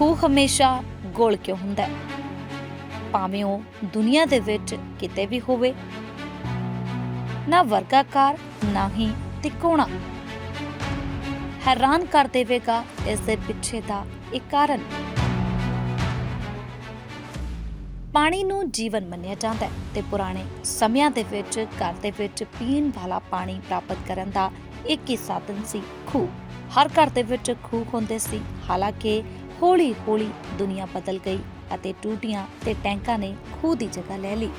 ਖੂਹ ਹਮੇਸ਼ਾ ਗੋਲ ਕਿਉਂ ਹੁੰਦਾ ਹੈ? ਭਾਵੇਂ ਉਹ ਦੁਨੀਆ ਦੇ ਵਿੱਚ ਕਿਤੇ ਵੀ ਹੋਵੇ। ਨਾ ਵਰਗਾਕਾਰ, ਨਾ ਹੀ ਤਿਕੋਣਾ। ਹੈਰਾਨ ਕਰ ਦੇਵੇਗਾ ਇਸ ਦੇ ਪਿੱਛੇ ਦਾ ਇੱਕ ਕਾਰਨ। ਪਾਣੀ ਨੂੰ ਜੀਵਨ ਮੰਨਿਆ ਜਾਂਦਾ ਹੈ ਤੇ ਪੁਰਾਣੇ ਸਮਿਆਂ ਦੇ ਵਿੱਚ, ਘਰ ਦੇ ਵਿੱਚ ਪੀਣ ਵਾਲਾ ਪਾਣੀ ਪ੍ਰਾਪਤ ਕਰਨ ਦਾ ਇੱਕ ਹੀ ਸਾਧਨ ਸੀ ਖੂਹ। ਹਰ ਘਰ ਦੇ ਵਿੱਚ ਖੂਹ ਹੁੰਦੇ ਸੀ। ਹਾਲਾਂਕਿ ਹੌਲੀ-ਹੌਲੀ ਦੁਨੀਆ ਬਦਲ ਗਈ ਅਤੇ ਟੂਟੀਆਂ ਤੇ ਟੈਂਕਾਂ ਨੇ ਖੂਹ ਦੀ ਜਗ੍ਹਾ ਲੈ ਲਈ।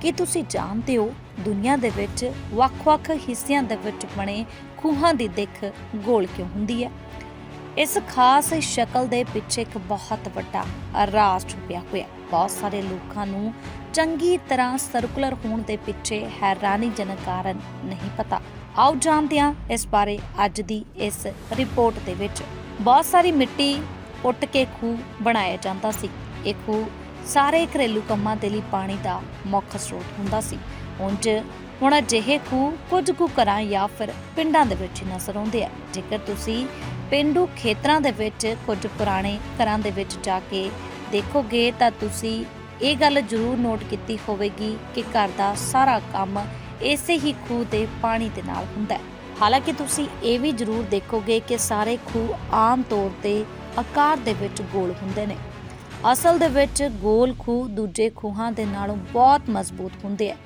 ਕੀ ਤੁਸੀਂ ਜਾਣਦੇ ਹੋ ਦੁਨੀਆ ਦੇ ਵਿੱਚ ਵੱਖ-ਵੱਖ ਹਿੱਸਿਆਂ ਦੇ ਵਿੱਚ ਬਣੇ ਖੂਹਾਂ ਦੀ ਦਿੱਖ ਗੋਲ ਕਿਉਂ ਹੁੰਦੀ ਹੈ? ਇਸ ਖਾਸ ਸ਼ਕਲ ਦੇ ਪਿੱਛੇ ਇੱਕ ਬਹੁਤ ਵੱਡਾ ਰਾਜ਼ ਛੁਪਿਆ ਹੋਇਆ। ਬਹੁਤ ਸਾਰੇ ਲੋਕਾਂ ਨੂੰ ਚੰਗੀ ਤਰ੍ਹਾਂ ਸਰਕੂਲਰ ਹੋਣ ਦੇ ਪਿੱਛੇ ਹੈਰਾਨੀਜਨਕ ਕਾਰਨ ਨਹੀਂ ਪਤਾ। ਆਓ ਜਾਣਦੇ ਹਾਂ ਇਸ ਬਾਰੇ ਅੱਜ ਦੀ ਇਸ ਰਿਪੋਰਟ ਦੇ ਵਿੱਚ। ਬਹੁਤ ਸਾਰੀ ਮਿੱਟੀ ਉੱਟ ਕੇ ਖੂਹ ਬਣਾਇਆ ਜਾਂਦਾ ਸੀ। ਇਹ ਖੂਹ ਸਾਰੇ ਘਰੇਲੂ ਕੰਮਾਂ ਦੇ ਲਈ ਪਾਣੀ ਦਾ ਮੁੱਖ ਸਰੋਤ ਹੁੰਦਾ ਸੀ। ਉਂਝ ਹੁਣ ਅਜਿਹੇ ਖੂਹ ਕੁਝ ਕੁ ਘਰਾਂ ਜਾਂ ਫਿਰ ਪਿੰਡਾਂ ਦੇ ਵਿੱਚ ਹੀ ਨਜ਼ਰ ਆਉਂਦੇ ਆ। ਜੇਕਰ ਤੁਸੀਂ ਪਿੰਡੂ ਖੇਤਰਾਂ ਦੇ ਵਿੱਚ ਕੁਝ ਪੁਰਾਣੇ ਘਰਾਂ ਦੇ ਵਿੱਚ ਜਾ ਕੇ ਦੇਖੋਗੇ ਤਾਂ ਤੁਸੀਂ ਇਹ ਗੱਲ ਜ਼ਰੂਰ ਨੋਟ ਕੀਤੀ ਹੋਵੇਗੀ ਕਿ ਘਰ ਦਾ ਸਾਰਾ ਕੰਮ ਇਸੇ ਹੀ ਖੂਹ ਦੇ ਪਾਣੀ ਦੇ ਨਾਲ ਹੁੰਦਾ ਹੈ। ਹਾਲਾਂਕਿ ਤੁਸੀਂ ਇਹ ਵੀ ਜ਼ਰੂਰ ਦੇਖੋਗੇ ਕਿ ਸਾਰੇ ਖੂਹ ਆਮ ਤੌਰ ਤੇ ਆਕਾਰ ਦੇ ਵਿੱਚ ਗੋਲ ਹੁੰਦੇ ਨੇ। ਅਸਲ ਦੇ ਵਿੱਚ ਗੋਲ ਖੂਹ ਦੂਜੇ ਖੂਹਾਂ ਦੇ ਨਾਲੋਂ ਬਹੁਤ ਮਜ਼ਬੂਤ ਹੁੰਦੇ ਆ।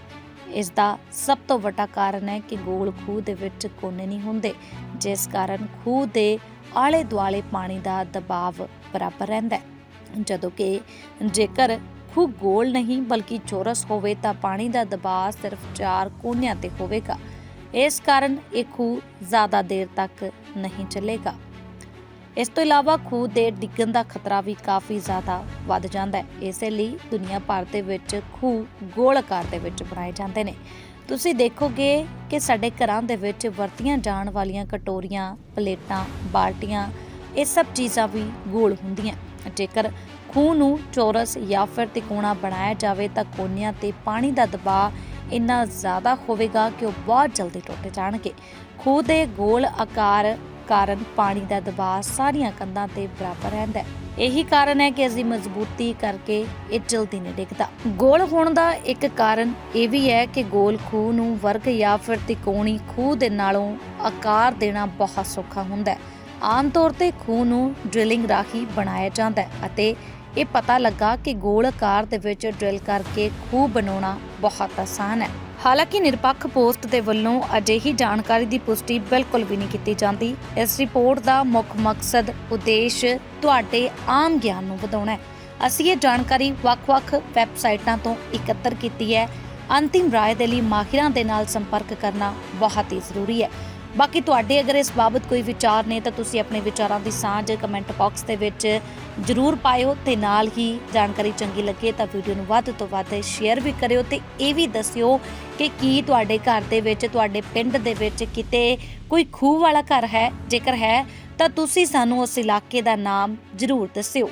ਇਸ ਦਾ ਸਭ ਤੋਂ ਵੱਡਾ ਕਾਰਨ ਹੈ ਕਿ ਗੋਲ ਖੂਹ ਦੇ ਵਿੱਚ ਕੋਨੇ ਨਹੀਂ ਹੁੰਦੇ, ਜਿਸ ਕਾਰਨ ਖੂਹ ਦੇ ਆਲੇ ਦੁਆਲੇ ਪਾਣੀ ਦਾ ਦਬਾਅ ਬਰਾਬਰ ਰਹਿੰਦਾ ਹੈ। ਜਦੋਂ ਕਿ ਜੇਕਰ ਖੂਹ ਗੋਲ ਨਹੀਂ ਬਲਕਿ ਚੌਰਸ ਹੋਵੇ ਤਾਂ ਪਾਣੀ ਦਾ ਦਬਾਅ ਸਿਰਫ ਚਾਰ ਕੋਨਿਆਂ ਤੇ ਹੋਵੇਗਾ। ਇਸ ਕਾਰਨ ਇਹ ਖੂਹ ਜ਼ਿਆਦਾ ਦੇਰ ਤੱਕ ਨਹੀਂ ਚੱਲੇਗਾ। ਇਸ ਤੋਂ ਇਲਾਵਾ ਖੂਹ ਦੇ ਡਿੱਗਣ ਦਾ ਖਤਰਾ ਵੀ ਕਾਫੀ ਜ਼ਿਆਦਾ ਵੱਧ ਜਾਂਦਾ ਹੈ। ਇਸੇ ਲਈ ਦੁਨੀਆ ਭਰ ਦੇ ਵਿੱਚ ਖੂਹ ਗੋਲ ਆਕਾਰ ਦੇ ਵਿੱਚ ਬਣਾਏ ਜਾਂਦੇ ਨੇ। ਤੁਸੀਂ ਦੇਖੋਗੇ ਕਿ ਸਾਡੇ ਘਰਾਂ ਦੇ ਵਿੱਚ ਵਰਤੀਆਂ ਜਾਣ ਵਾਲੀਆਂ ਕਟੋਰੀਆਂ, ਪਲੇਟਾਂ, ਬਾਲਟੀਆਂ, ਇਹ ਸਭ ਚੀਜ਼ਾਂ ਵੀ ਗੋਲ ਹੁੰਦੀਆਂ ਜੇਕਰ ਖੂਹ ਨੂੰ ਚੌਰਸ ਜਾਂ ਫਿਰ ਤਿਕੋਣਾ ਬਣਾਇਆ ਜਾਵੇ ਤਾਂ ਕੋਨਿਆਂ ਤੇ ਪਾਣੀ ਦਾ ਦਬਾਅ ਇੰਨਾ ਜ਼ਿਆਦਾ ਹੋਵੇਗਾ ਕਿ ਉਹ ਬਹੁਤ ਜਲਦੀ ਟੁੱਟ ਜਾਣਗੇ। ਖੂਹ ਦੇ ਗੋਲ ਆਕਾਰ ਕਾਰਨ ਪਾਣੀ ਦਾ ਦਬਾਅ ਸਾਰੀਆਂ ਕੰਧਾਂ ਤੇ ਬਰਾਬਰ ਰਹਿੰਦਾ ਹੈ। ਇਹੀ ਕਾਰਨ ਹੈ ਕਿ ਇਸ ਮਜ਼ਬੂਤੀ ਕਰਕੇ ਇਹ ਜਲਦੀ ਨਹੀਂ ਡਿੱਗਦਾ। ਗੋਲ ਹੋਣ ਦਾ ਇੱਕ ਕਾਰਨ ਇਹ ਵੀ ਹੈ ਕਿ ਗੋਲ ਖੂਹ ਨੂੰ ਵਰਗ ਜਾਂ ਫਿਰ ਤਿਕੋਣੀ ਖੂਹ ਦੇ ਨਾਲੋਂ ਆਕਾਰ ਦੇਣਾ ਬਹੁਤ ਸੌਖਾ ਹੁੰਦਾ ਹੈ। ਆਮ ਤੌਰ ਤੇ ਖੂਹ ਨੂੰ ਡ੍ਰਿਲਿੰਗ ਰਾਹੀਂ ਬਣਾਇਆ ਜਾਂਦਾ ਹੈ ਅਤੇ ਇਹ ਪਤਾ ਲੱਗਾ ਕਿ ਗੋਲ ਆਕਾਰ ਦੇ ਵਿੱਚ ਡ੍ਰਿਲ ਕਰਕੇ ਖੂਹ ਬਣਾਉਣਾ ਬਹੁਤ ਆਸਾਨ ਹੈ। ਹਾਲਾਂਕਿ ਨਿਰਪੱਖ ਪੋਸਟ ਦੇ ਵੱਲੋਂ ਅਜਿਹੀ ਜਾਣਕਾਰੀ ਦੀ ਪੁਸ਼ਟੀ ਬਿਲਕੁਲ ਵੀ ਨਹੀਂ ਕੀਤੀ ਜਾਂਦੀ। ਇਸ ਰਿਪੋਰਟ ਦਾ ਮੁੱਖ ਮਕਸਦ ਉਦੇਸ਼ ਤੁਹਾਡੇ ਆਮ ਗਿਆਨ ਨੂੰ ਵਧਾਉਣਾ ਹੈ। ਅਸੀਂ ਇਹ ਜਾਣਕਾਰੀ ਵੱਖ-ਵੱਖ ਵੈਬਸਾਈਟਾਂ ਤੋਂ ਇਕੱਤਰ ਕੀਤੀ ਹੈ। ਅੰਤਿਮ ਰਾਏ ਦੇ ਲਈ ਮਾਹਿਰਾਂ ਦੇ ਨਾਲ ਸੰਪਰਕ ਕਰਨਾ ਬਹੁਤ ਹੀ ਜ਼ਰੂਰੀ ਹੈ। ਬਾਕੀ ਤੁਹਾਡੇ ਅਗਰ ਇਸ ਬਾਬਤ ਕੋਈ ਵਿਚਾਰ ਨੇ ਤਾਂ ਤੁਸੀਂ ਆਪਣੇ ਵਿਚਾਰਾਂ ਦੀ ਸਾਂਝ ਕਮੈਂਟ ਬਾਕਸ ਦੇ ਵਿੱਚ ਜਰੂਰ ਪਾਇਓ ਤੇ ਨਾਲ ਹੀ ਜਾਣਕਾਰੀ ਚੰਗੀ ਲੱਗੇ ਤਾਂ ਵੀਡੀਓ ਨੂੰ ਵੱਧ ਤੋਂ ਵੱਧ ਸ਼ੇਅਰ ਵੀ ਕਰਿਓ ਤੇ ਇਹ ਵੀ ਦੱਸਿਓ ਕਿ ਕੀ ਤੁਹਾਡੇ ਘਰ ਦੇ ਵਿੱਚ, ਤੁਹਾਡੇ ਪਿੰਡ ਦੇ ਵਿੱਚ ਕਿਤੇ ਕੋਈ ਖੂਹ ਵਾਲਾ ਘਰ ਹੈ, ਜੇਕਰ ਹੈ ਤਾਂ ਤੁਸੀਂ ਸਾਨੂੰ ਉਸ ਇਲਾਕੇ ਦਾ ਨਾਮ ਜਰੂਰ ਦੱਸਿਓ।